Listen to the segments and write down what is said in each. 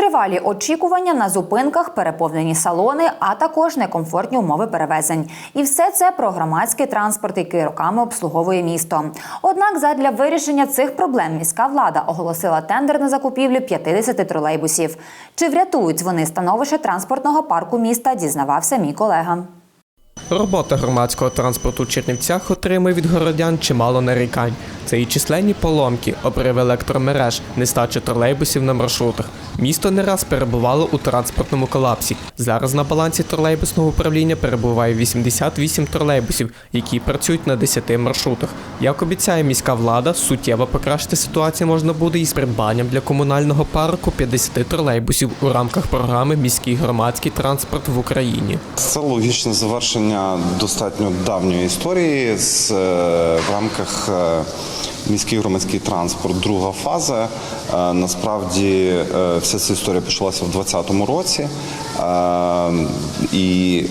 Тривалі очікування на зупинках, переповнені салони, а також некомфортні умови перевезень. І все це про громадський транспорт, який роками обслуговує місто. Однак, задля вирішення цих проблем міська влада оголосила тендер на закупівлю 50 тролейбусів. Чи врятують вони становище транспортного парку міста? Дізнавався мій колега. Робота громадського транспорту в Чернівцях отримує від городян чимало нарікань. Це і численні поломки, обриви електромереж, нестача тролейбусів на маршрутах. Місто не раз перебувало у транспортному колапсі. Зараз на балансі тролейбусного управління перебуває 88 тролейбусів, які працюють на 10 маршрутах. Як обіцяє міська влада, суттєво покращити ситуацію можна буде із придбанням для комунального парку 50 тролейбусів у рамках програми Міський громадський транспорт в Україні. Це логічне завершення достатньо давньої історії з, е, в рамках е, міський громадський транспорт. Друга фаза. Е, Насправді вся ця історія почалася в 2020 році. І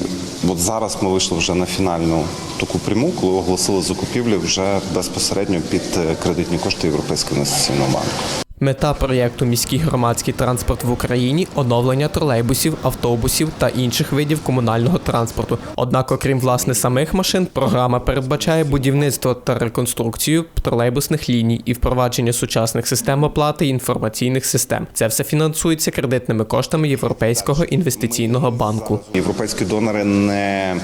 от зараз ми вийшли вже на фінальну таку пряму, коли оголосили закупівлю вже безпосередньо під кредитні кошти Європейського інвестиційного банку. Мета проєкту Міський громадський транспорт в Україні оновлення тролейбусів, автобусів та інших видів комунального транспорту. Однак, окрім власне самих машин, програма передбачає будівництво та реконструкцію тролейбусних ліній і впровадження сучасних систем оплати і інформаційних систем. Це все фінансується кредитними коштами Європейського інвестиційного банку. Європейські донори не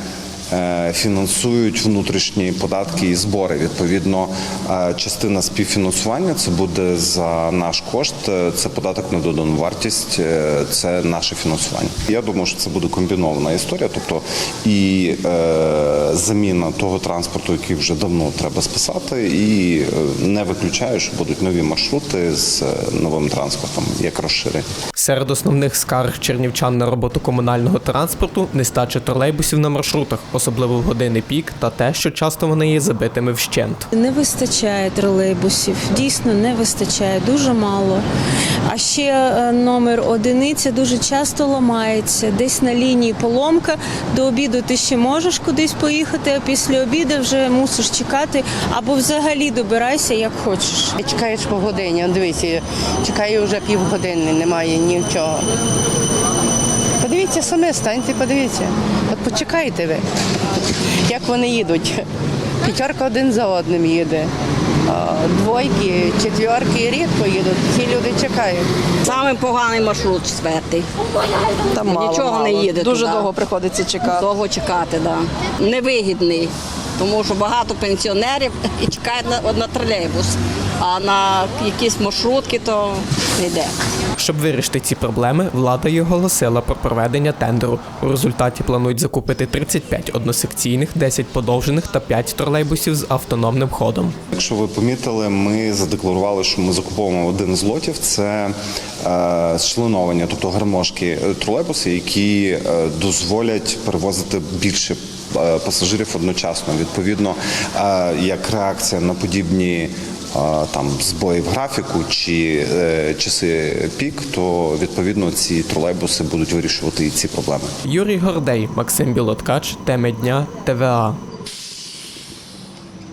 фінансують внутрішні податки і збори. Відповідно, е, частина співфінансування це буде за наш кошт. е, Це податок на додану вартість, е, це наше фінансування. Я думаю, що це буде комбінована історія, тобто і е, заміна того транспорту, який вже давно треба списати, і е, не виключаю, що будуть нові маршрути з е, новим транспортом, як розширення. Серед основних скарг чернівчан на роботу комунального транспорту нестача тролейбусів на маршрутах, особливо в години пік, та те, що часто вони є забитими вщент. Не вистачає тролейбусів, дійсно не вистачає, дуже мало. А ще е, номер одиниця дуже часто ламається. Десь на лінії поломка. До обіду ти ще можеш кудись поїхати, а після обіду вже мусиш чекати або взагалі добирайся як хочеш. Чекаєш по годині, дивіться, чекаю вже півгодини, немає нічого. Подивіться самі, станьте, подивіться. От почекайте ви, як вони їдуть. П'ятерка один за одним їде. Двойки, четверки рідко їдуть. Ці люди чекають. Самий поганий маршрут четвертий. Там мало, Нічого мало. не їде Дуже туди. довго приходиться чекати. Довго чекати, да. Невигідний, тому що багато пенсіонерів і чекають на, на тролейбус, а на якісь маршрутки то не йде. Щоб вирішити ці проблеми, влада й оголосила про проведення тендеру. У результаті планують закупити 35 односекційних, 10 подовжених та 5 тролейбусів з автономним ходом. Якщо ви помітили, ми задекларували, що ми закуповуємо один з лотів. Це е, зчленовані, тобто гармошки е, тролейбуси, які е, дозволять перевозити більше е, пасажирів одночасно. Відповідно, як реакція на подібні. Там збої в графіку чи е, часи пік, то відповідно ці тролейбуси будуть вирішувати і ці проблеми. Юрій Гордей, Максим Білоткач, теми дня, ТВА.